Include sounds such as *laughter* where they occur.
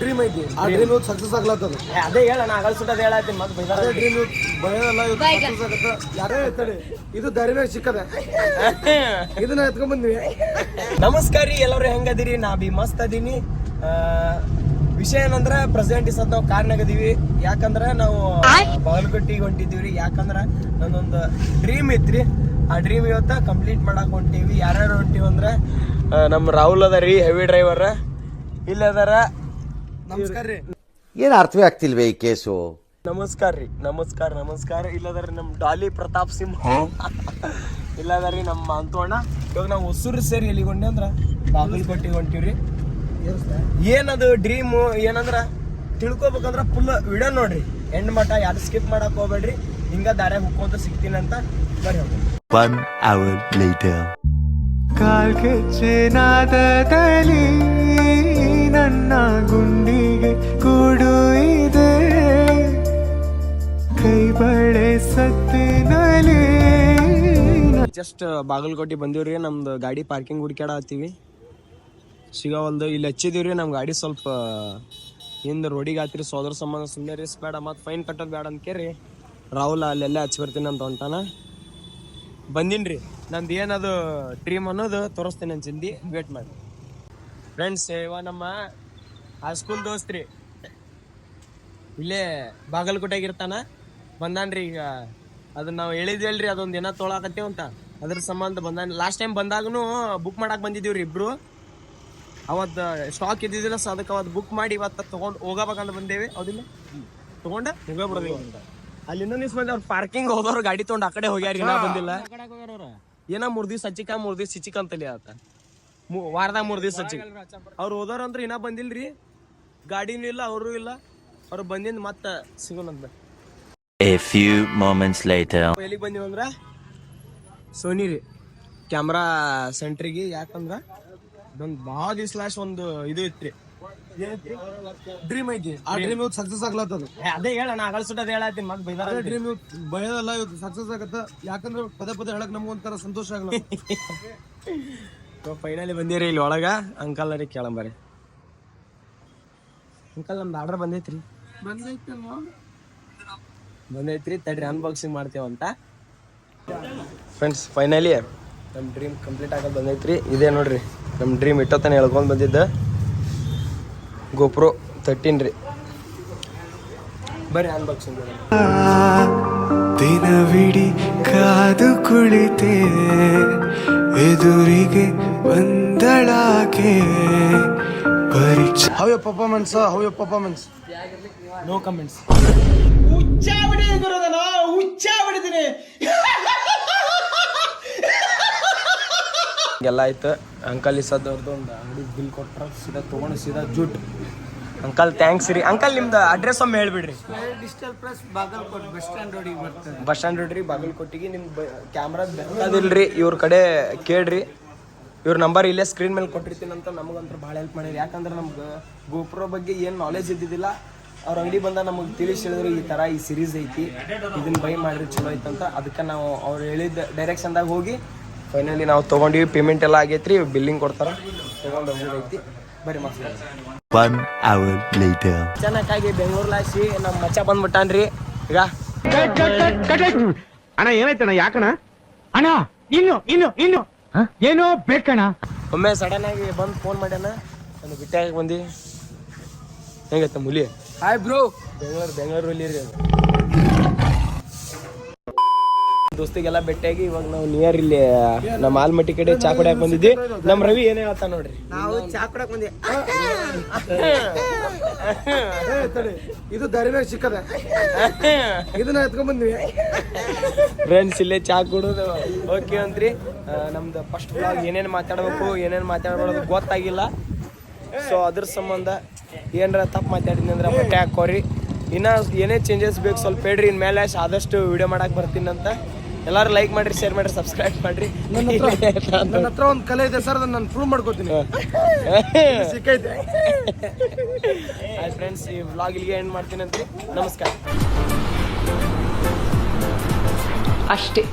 Dream ಐತಿ. ಆ dream ಇವತ್ತು ಸಕ್ಸಸ್ ಆಗ್ಲತ್ತದ ಅದೇ. ಹೇಳ ನಾ ಅಗಲ್ ಸುಟ್ಟದ ಹೇಳತ್ತೀನಿ ಮತ್ತೆ ಬೈದಾರ ಅದೇ ಡ್ರೀಮ್ ಇವತ್ತು ಭಯನಲ್ಲ ಇವತ್ತು ಸಕ್ಸಸ್ ಆಗತ್ತ. ಯಾರೇ ಹೇಳ್ತಾರೆ ಇದು ದಾರಿನಾಗ ಸಿಕ್ಕದ. *laughs* ಇದನ್ನ ಎತ್ಕೊಂಡ್ ಬಂದ್ವಿ. ನಮಸ್ಕಾರ ರೀ ಎಲ್ಲರೂ ಹೆಂಗದಿರಿ ನಾ ಬಿ ಮಸ್ತ್ ಅದೀನಿ. ಆ, ವಿಷಯ ಏನಂದ್ರ ಪ್ರೆಸೆಂಟ್ ಈ ಸದ್ ನಾವು ಕಾರ್ನಾಗ ಅದೀವಿ. ಯಾಕಂದ್ರ ನಾವು ಬಾಗಲಕೋಟಿಗೆ ಹೊಂಟಿದೀವಿ ಯಾಕಂದ್ರ ನನ್ನೊಂದು ಡ್ರೀಮ್ ಐತ್ರಿ ಆ ಡ್ರೀಮ್ ಇವತ್ತ ಕಂಪ್ಲೀಟ್ ಮಾಡಕ್ ಹೊಂಟೀವಿ. ಯಾರ್ಯಾರು ಹೊಂಟೀವಿ ಅಂದ್ರ ನಮ್ಮ ರಾಹುಲ್ ಅದ ರೀ ಹೆವಿ ಡ್ರೈವರ್ ಇಲ್ಲ ಅದಾರ. ನಮಸ್ಕಾರ ರೀ. ಏನು ಅರ್ಥವೇ ಆಗ್ತಿಲ್ವೇ ಈ ಕೇಸು? ನಮಸ್ಕಾರ ರೀ. ನಮಸ್ಕಾರ ನಮಸ್ಕಾರ. ಇಲ್ಲದ್ರೆ ನಮ್ಮ ಡಾಲಿ ಪ್ರತಾಪ್ ಸಿಂಹ. ಇಲ್ಲದ್ರಿ ನಮ್ಮ ಅಂತೋಣ. ಇವಾಗ ನಾವು ಹೊಸೂರು ಸೇರಿ ಎಲ್ಲಿಗೊಂಡೆ ಅಂದ್ರ? ಬಾಗಲಕೋಟೆಗೆ ಹೊಂಟಿವ್ರಿ ಏನದು ಡ್ರೀಮ್ ಏನಂದ್ರ? ತಿಳ್ಕೊಬೇಕಂದ್ರ ಫುಲ್ ವಿಡಿಯೋ ನೋಡ್ರಿ. ಎಂಡ್ ಮಠ ಯಾರು ಸ್ಕಿಪ್ ಮಾಡಕ್ ಹೋಗ್ಬೇಡ್ರಿ. ಹಿಂಗ ದಾರ್ಯಾಗ ಹುಕ್ಕೊಂತ ಸಿಗ್ತೀನಿ ಅಂತ ಬರ್ರಿ ಹೋಗೋಣ One hour later. ಕಾಲ್ಗೆಚ್ಚೆನಾದದಲ್ಲಿ ನನ್ನ ಗುಂಡಿಗೆ ಕೂಡು ಇದೆ. ಕೈ ಬಳೆ ಸತ್ತಿನಲ್ಲಿ. ಜಸ್ಟ್ ಬಾಗಲಕೋಟೆ ಬಂದಿವ್ರಿ, ನಮ್ದು ಗಾಡಿ ಪಾರ್ಕಿಂಗ್ ಹುಡ್ಕ್ಯಾಡ ಹತ್ತೀವಿ. ಸಿಗವಲ್ದು ಇಲ್ಲಿ ಹಚ್ಚಿದೀವ್ರಿ ನಮ್ಮ ಗಾಡಿ ಸ್ವಲ್ಪ ಹಿಂದೆ ರೋಡಿಗೆ ಹಾತ್ರಿ, ಸೋದರ ಸಂಬಂಧ ಸುಮ್ಮನೆ ರಿಸ್ ಬೇಡ, ಮತ್ತು ಫೈನ್ ಕಟ್ಟೋದು ಬೇಡ ಅಂತ ಕೇರಿ ರಾಹುಲ್ ಅಲ್ಲೆಲ್ಲ ಹಚ್ಚಿ ಬರ್ತೀನಿ ಅಂತ ಹೊಂಟಾನ. ಬಂದಿನ್ರಿ, ನಂದು ಏನದು ಟ್ರೀಮ್ ಅನ್ನೋದು ತೋರಿಸ್ತೀನಿ ಅಂಚಿಂದಿ ವೇಟ್ ಮಾಡಿ. ಫ್ರೆಂಡ್ಸ್ ಇವ ನಮ್ಮ ಹೈಸ್ಕೂಲ್ ದೋಸ್ತ್ರಿ. ಇಲ್ಲೇ ಬಾಗಲಕೋಟೆಗೆ ಇರ್ತಾನ ಬಂದಾನ್ರಿ ಈಗ. ಅದನ್ನ ನಾವು ಹೇಳಿದ್ವಲ್ರಿ ಅದೊಂದು ದಿನ ತೊಳಾಕತ್ತೇವ್ ಅಂತ. ಅದ್ರ ಸಂಬಂಧ ಬಂದಾನ. ಲಾಸ್ಟ್ ಟೈಮ್ ಬಂದಾಗನು ಬುಕ್ ಮಾಡಕ್ ಬಂದಿದ್ದೀವ್ರಿ ಇಬ್ರು. ಅವತ್ತು ಸ್ಟಾಕ್ ಇದ್ದಿದ್ದಿಲ್ಲ ಸೊ ಅದಕ್ಕೆ ಅವತ್ತು ಬುಕ್ ಮಾಡಿ ಇವತ್ತು ತಗೊಂಡ್ ಹೋಗಬೇಕಂತ ಬಂದೇವಿ. ಹೌದಿಲ್ಲ? ತಗೊಂಡ? ಅಂತ ಅಲ್ಲಿ ಇನ್ನೊಂದು ದಿವ್ಸ ಬಂದ್ರೆ ಅವ್ರು ಪಾರ್ಕಿಂಗ್ ಹೋದವ್ರು ಗಾಡಿ ತೊಗೊಂಡು ಆ ಕಡೆ ಹೋಗ್ಯಾರ ಬಂದಿಲ್ಲ. ಏನ ಮೂರ್ ದಿವ್ಸ ಹಚ್ಚಿಕ ಮೂರ್ ದಿವ್ಸ ಸಿಚಿಕ ಅಂತಲಿ ಆತ. ವಾರದಾಗ ಮೂರ್ ದಿವಸ ಹಚ್ಚಿ ಅವ್ರು ಹೋದವ್ರು ಅಂದ್ರೆ ಇನ್ನ ಬಂದಿಲ್ರಿ. ಗಾಡಿನೂ ಇಲ್ಲ ಅವರು ಇಲ್ಲ. ಅವ್ರು ಬಂದಿಂದ ಮತ್ತ ಸಿಗೋಣಂತ A few moments later. ಎಲ್ಲಿಗೆ ಬಂದೀವಿ ಅಂದ್ರ? ಸೋನಿ ರೀ. ಕ್ಯಾಮ್ರಾ ಸೆಂಟ್ರಿಗೆ ಯಾಕಂದ್ರ ಒಂದು ಭಾಳ ದಿವ್ಸ ಲಾಸ್ಟ್ ಒಂದು ಇದು ಇತ್ರಿ. ಡ್ರೀಮ್ ಐತಿ. ಆ ಡ್ರೀಮ್ ಇವತ್ತು ಸಕ್ಸಸ್ ಆಗ್ಲತ್ತದ ಅದೇ. ಹೇಳ ನಾ ಅಗಲ್ ಸುಟ್ಟದ ಹೇಳತ್ತೀನಿ ಮತ್ತೆ ಬೈದಾರ ಡ್ರೀಮ್ ಇವತ್ತು ಭಯದಲ್ಲ ಇವತ್ತು ಸಕ್ಸಸ್ ಆಗತ್ತ. ಯಾಕಂದ್ರೆ ಪದೇ ಪದೇ ಹೇಳಕ್ ನಮ್ಗೊಂಥರ ಸಂತೋಷ ಆಗ್ಲ *laughs* ಫೈನಲಿ ಬಂದಿರಿ ಇಲ್ಲಿ ಒಳಗ. ಅಂಕಲ್ ರೀ ಕೇಳಂಬರಿ ಅಂಕಲ್ ನಮ್ದು ಆರ್ಡರ್ ಬಂದೈತ್ರಿ. ಬಂದೈತ್ರಿ ತಡ್ರಿ ಅನ್ಬಾಕ್ಸಿಂಗ್ ಮಾಡ್ತೇವಂತ ಫ್ರೆಂಡ್ಸ್ ಫೈನಲಿ ನಮ್ಮ ಡ್ರೀಮ್ ಕಂಪ್ಲೀಟ್ ಆಗೋದು ಬಂದೈತ್ರಿ. ಇದೇ ನೋಡ್ರಿ ನಮ್ಮ ಡ್ರೀಮ್ ಇಟ್ಟೋತನ ಹೇಳ್ಕೊಂಡು ಬಂದಿದ್ದ. ಗೋಪ್ರೋ ತರ್ಟೀನ್ ರೀ. ಬರ್ರಿ ಅನ್ಬಾಕ್ಸಿಂಗ್ ದಿನವಿಡಿ ಕಾದು ಕುಳಿತೆ ಎದುರಿಗೆ ಬಂದಳಾಕೆ ಪರಿಚಯ how your performance how your performance no comments ಎಲ್ಲ ಆಯ್ತು. ಅಂಕಲ್ ಇಸದವ್ರದ್ದು ಒಂದು ಅಂಗಡಿ ಬಿಲ್ ಕೊಟ್ರ ಸೀದಾ ತೊಗೊಂಡು ಸೀದಾ ಜೂಟ್. ಅಂಕಲ್ ಥ್ಯಾಂಕ್ಸ್ ರೀ. ಅಂಕಲ್ ನಿಮ್ದು ಅಡ್ರೆಸ್ ಒಮ್ಮೆ ಹೇಳ್ಬಿಡ್ರಿ. Digital press Bagalkot bus stand ರೋಡಿಗೆ ಬರ್ತದೆ. ಬಸ್ ಸ್ಟ್ಯಾಂಡ್ ರೋಡ್ರಿ ಬಾಗಲಕೋಟಿಗೆ. ನಿಮ್ಗೆ ಕ್ಯಾಮ್ರಾ ಬೇಕಾದಿಲ್ರಿ ಇವ್ರ ಕಡೆ ಕೇಳ್ರಿ. ಇವ್ರ ನಂಬರ್ ಇಲ್ಲೇ ಸ್ಕ್ರೀನ್ ಮೇಲೆ ಕೊಟ್ಟಿರ್ತೀನಿ ಅಂತ ನಮಗಂತೂ ಭಾಳ ಹೆಲ್ಪ್ ಮಾಡಿರಿ. ಯಾಕಂದ್ರೆ ನಮ್ಗೆ ಗೋಪ್ರೋ ಬಗ್ಗೆ ಏನು ನಾಲೆಜ್ ಇದ್ದಿದ್ದಿಲ್ಲ. ಅವ್ರ ಅಂಗಡಿ ಬಂದ ನಮಗೆ ತಿಳಿಸಿ ಹೇಳಿದ್ರು ಈ ಥರ ಈ ಸಿರೀಸ್ ಐತಿ. ಇದನ್ನ ಬೈ ಮಾಡಿದ್ರೆ ಚಲೋ ಐತಂತ ಅದಕ್ಕೆ ನಾವು ಅವ್ರು ಹೇಳಿದ ಡೈರೆಕ್ಷನ್ದಾಗ ಹೋಗಿ ಫೈನಲಿ ನಾವು ತೊಗೊಂಡಿವಿ. ಪೇಮೆಂಟ್ ಎಲ್ಲ ಆಗೈತ್ರಿ ಬಿಲ್ಲಿಂಗ್ ಕೊಡ್ತಾರ. ತೊಗೊಂಡು ಹೋಗೈತಿ ಬರೀ ಮಸ್ತ್ One hour later. ಚೆನ್ನಾಗಿ ಬೆಂಗಳೂರ್ಲಾಸಿ ನಮ್ಮ ಮಚ್ಚ ಬಂದ್ಬಿಟ್ಟಾನ್ರಿ. ಈಗ. ಅಣ್ಣ ಏನಾಯ್ತಣ್ಣ ಯಾಕಣ ಅಣ್ಣ ಇನ್ನು ಇನ್ನು ಇನ್ನು. ಏನೋ ಬೇಕಣ್ಣ. ಒಮ್ಮೆ ಸಡನ್ ಆಗಿ ಬಂದು ಫೋನ್ ಮಾಡ್ಯಾನ. ನಾನು ಬಿಟ್ಟಾಗ ಬಂದು. ಹೆಂಗೈತ ಮುಲಿ? ಹಾಯ್ ಬ್ರೋ ಬೆಂಗಳೂರು ಬೆಂಗಳೂರಲ್ಲಿ ರೀ ಅದು. ದೋಸ್ತಿಗೆಲ್ಲ ಭೇಟಿಯಾಗಿ ಇವಾಗ ನಾವು ನಿಯರ್ ಇಲ್ಲಿ ನಮ್ಮ ಆಲ್ಮಟ್ಟಿ ಕಡೆ ಚಾ ಕುಡಿಯಕ್ ಬಂದಿದ್ವಿ. ನಮ್ಮ ರವಿ ಏನೇ ಹೇಳ್ತಾ ನೋಡ್ರಿ. ನಾವು ಚಾ ಕುಡಕ್ ಬಂದಿ ಇದು ದಾರಿನಾಗ ಸಿಕ್ಕದ? ಇದನ್ನ ಎತ್ಕೊಂಡ್ ಬಂದ್ವಿ. ಫ್ರೆಂಡ್ಸ್ ಇಲ್ಲೇ ಚಾ ಕುಡೋದು. ಓಕೆ ಅಂತ್ರಿ. ನಮ್ದು ಫಸ್ಟ್ ಬ್ಲಾಗ್ ಏನೇನು ಮಾತಾಡ್ಬೇಕು ಏನೇನು ಮಾತಾಡ್ಬಾರ್ದು ಗೊತ್ತಾಗಿಲ್ಲ. ಸೊ ಅದ್ರ ಸಂಬಂಧ ಏನರ ತಪ್ಪು ಮಾತಾಡಿದ್ನಿ ಅಂದ್ರೆ ಬಟ್ಟೆ ಹಾಕೋರಿ. ಇನ್ನ ಏನೇ ಚೇಂಜಸ್ ಬೇಕು ಸ್ವಲ್ಪ ಹೇಳ್ರಿ. ಇನ್ಮೇಲೆ ಆದಷ್ಟು ವಿಡಿಯೋ ಮಾಡಕ್ ಬರ್ತೀನಿ ಅಂತ. ಎಲ್ಲರೂ ಲೈಕ್ ಮಾಡ್ರಿ ಶೇರ್ ಮಾಡ್ರಿ ಸಬ್ಸ್ಕ್ರೈಬ್ ಮಾಡ್ರಿ. ನನ್ನ ಹತ್ರ ಒಂದು ಕಲೆ ಇದೆ ಸರ್ ಅದನ್ನ ನಾನು ಪ್ರೂವ್ ಮಾಡ್ಕೋತೀನಿ. ಸಿಕ್ಕೈತೆ. ಆಯ್ತು ಫ್ರೆಂಡ್ಸ್ ಈ ವ್ಲಾಗ್ ಇಲ್ಲಿಗೆ ಎಂಡ್ ಮಾಡ್ತೀನಿ ಅಂತ ನಮಸ್ಕಾರ. ಅಷ್ಟೇ.